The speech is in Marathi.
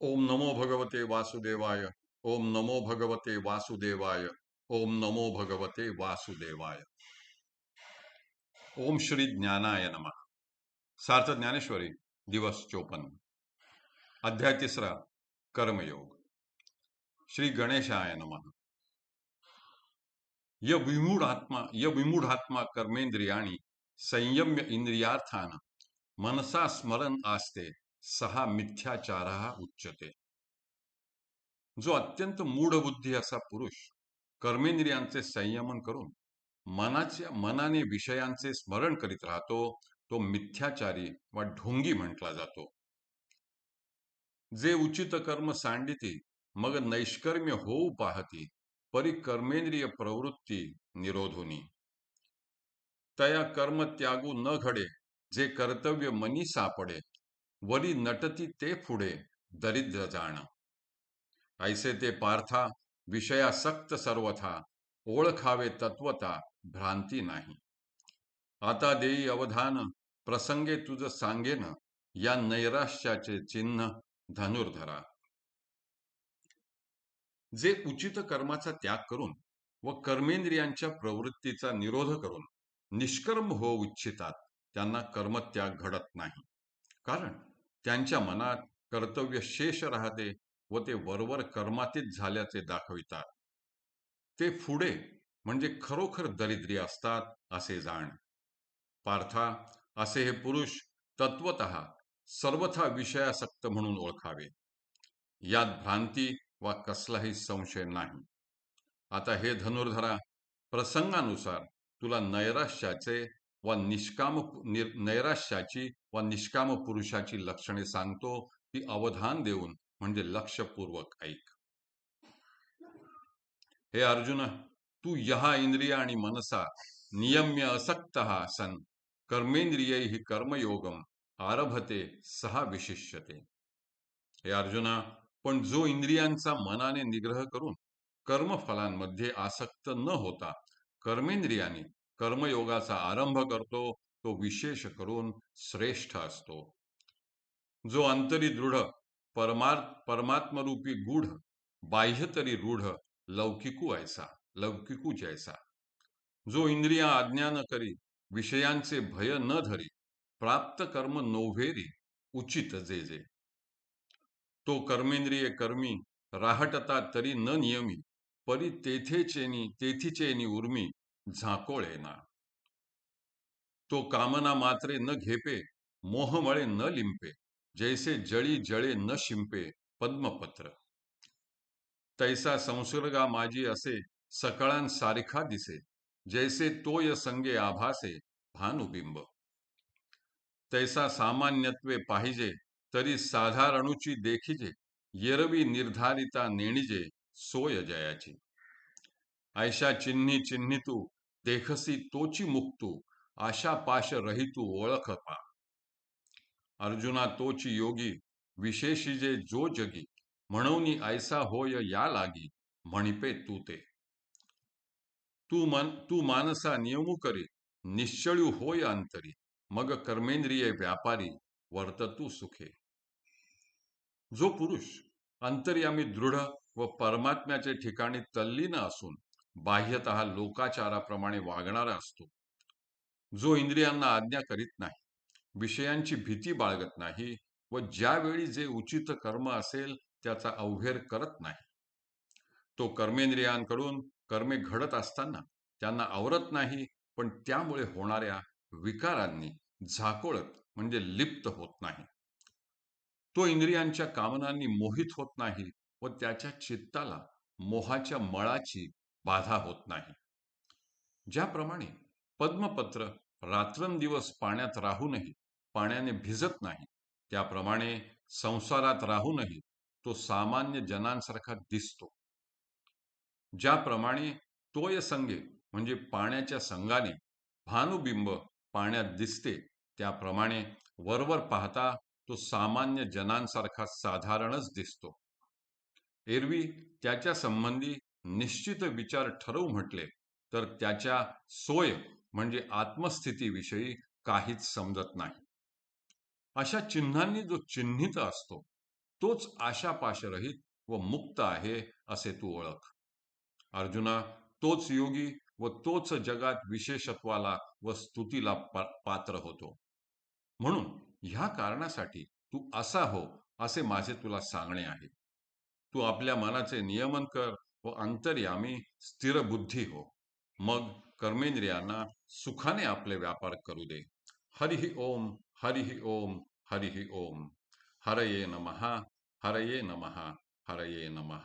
ओम नमो भगवते वासुदेवाय, ओम नमो भगवते वासुदेवाय, ओम नमो भगवते वासुदेवाय। ओम श्री ज्ञानाय नमः। सार्थ ज्ञानेश्वरी दिवस चोपन्न अध्याय तिसरा, कर्मयोग। श्री गणेशाय नमः। य विमूढात्मा य विमूढात्मा कर्मेंद्रियाणी संयम्य इंद्रियार्थान मनसा स्मरण आस्ते। सहा मिथ्याचारा उच्चते जो अत्यंत मूढबुद्धी असा पुरुष कर्मेंद्रियांचे संयमन करून मनाच्या मनाने विषयांचे स्मरण करीत राहतो तो मिथ्याचारी वा ढोंगी म्हटला जातो. जे उचित कर्म सांडिती मग नैष्कर्म्य होऊ पाहती परी कर्मेंद्रिय प्रवृत्ती निरोधोनी. तया कर्म त्यागू न घडे जे कर्तव्य मनी सापडे वरी नटती ते पुढे दरिद्र जाण. ऐसे ते पार्था विषयासक्त सर्वथा ओळखावे तत्वता भ्रांती नाही. आता देई अवधान प्रसंगे तुझ सांगेन या नैराश्याचे चिन्ह धनुर्धरा. जे उचित कर्माचा त्याग करून व कर्मेंद्रियांच्या प्रवृत्तीचा निरोध करून निष्कर्म होऊ इच्छितात त्यांना कर्मत्याग घडत नाही. कारण त्यांच्या मनात कर्तव्य शेष राहते व ते वरवर कर्मातीत झाल्याचे दाखवितात. ते पुढे म्हणजे खरोखर दरिद्री असतात असे जाण. पार्था असे हे पुरुष तत्वत सर्वथा विषयासक्त म्हणून ओळखावे. यात भ्रांती वा कसलाही संशय नाही. आता हे धनुर्धरा प्रसंगानुसार तुला नैराश्याचे व निष्काम नैराश्याची व निष्काम पुरुषाची लक्षणे सांगतो ती अवधान देऊन म्हणजे लक्षपूर्वक ऐक. हे अर्जुन तू यहा इंद्रिय आणि मनसा नियम्य असक्त सन कर्मेंद्रिय ही कर्मयोगम आरभते सहा विशिष्यते. हे अर्जुना पण जो इंद्रियांचा मनाने निग्रह करून कर्मफलांमध्ये आसक्त न होता कर्मेंद्रियाने कर्मयोगाचा आरंभ करतो तो विशेष करून श्रेष्ठ असतो. जो अंतरी दृढ परमात्मरूपी गूढ बाह्य तरी रूढ लौकिकू ऐसा लौकिकू जैसा. जो इंद्रिया अज्ञान करी विषयांचे भय न धरी प्राप्त कर्म नोव्हेरी उचित जे जे. तो कर्मेंद्रिय कर्मी राहटता तरी न नियमी परी तेथेचेनी तेथीचेनी उर्मी झाकोळेना तो कामना मात्रे न घेपे मोहमळे न लिंपे जैसे जळी जळे न शिंपे पद्मपत्र. तैसा संसर्गा माझी असे सारिखा दिसे जैसे तोय संगे आभासे भानुबिंब. तैसा सामान्यत्वे पाहिजे तरी साधारणुची देखिजे येरवी निर्धारिता नेणिजे सोय जयाची. ऐशा चिन्ही चिन्हितू देखसी तोची मुक्तू आशा पाश रहितू ओळख पा. अर्जुना तोची योगी विशेषिजे जो जगी म्हणून ऐसा होय या लागी म्हणिपे तू ते. तू मन तू मानसा नियमू करी निश्चळू होय अंतरी मग कर्मेंद्रिय व्यापारी वर्ततू सुखे. जो पुरुष अंतर्यामी दृढ व परमात्म्याचे ठिकाणी तल्लीन असून बाह्यत लोकाचाराप्रमाणे वागणारा असतो. जो इंद्रियांना आज्ञा करीत नाही विषयांची भीती बाळगत नाही व ज्यावेळी जे उचित कर्म असेल त्याचा अवघेर करत नाही. तो कर्मेंद्रियांकडून कर्मे घडत असताना त्यांना आवरत नाही पण त्यामुळे होणाऱ्या विकारांनी झाकोळत म्हणजे लिप्त होत नाही. तो इंद्रियांच्या कामनांनी मोहित होत नाही व त्याच्या चित्ताला मोहाच्या मळाची बाधा होत नाही. ज्याप्रमाणे पद्मपत्र रात्रंदिवस पाण्यात राहूनही पाण्याने भिजत नाही त्याप्रमाणे संसारात राहूनही तो सामान्य जनांसारखा दिसतो. ज्याप्रमाणे तोय संगे म्हणजे पाण्याच्या संगाने भानुबिंब पाण्यात दिसते त्याप्रमाणे वरवर पाहता तो सामान्य जनांसारखा साधारणच दिसतो. एरवी त्याच्या संबंधी निश्चित विचार ठरवू म्हटले तर त्याच्या सोय म्हणजे आत्मस्थितीविषयी काहीच समजत नाही. अशा चिन्हांनी जो चिन्हित असतो तोच आशापाशरहित व मुक्त आहे असे तू ओळख. अर्जुना तोच योगी व तोच जगात विशेषत्वाला व स्तुतीला पात्र होतो. म्हणून ह्या कारणासाठी तू असा हो असे माझे तुला सांगणे आहे. तू आपल्या मनाचे नियमन कर व अंतर्यामी स्थिर बुद्धी हो. मग कर्मेंद्रियांना सुखाने आपले व्यापार करू दे. हरिहि ओम हरिहि ओम हरिहि ओम. हरये नमः हरये नमः हरये नमः.